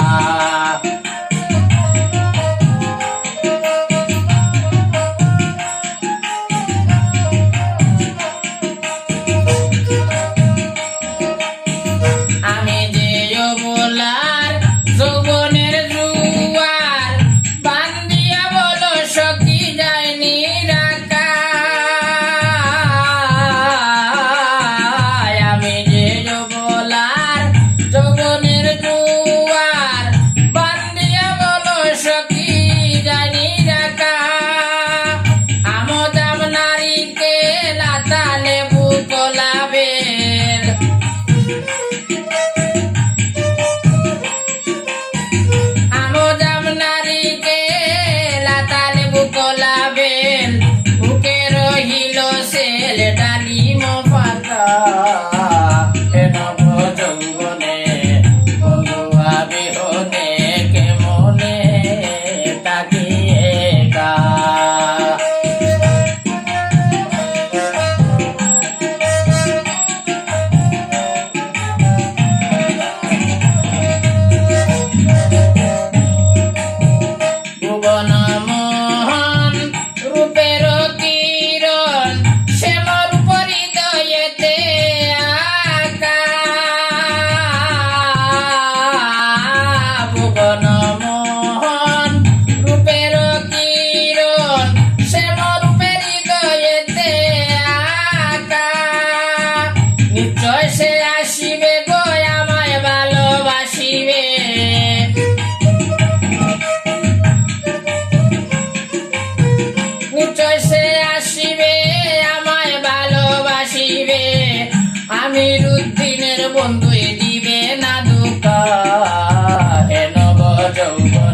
Bye. কুচসে আসিবে আমায় ভালোবাসিবে। আমির উদ্দিনের বন্ধু দিবে না দুঃখ। হেন বজৌবন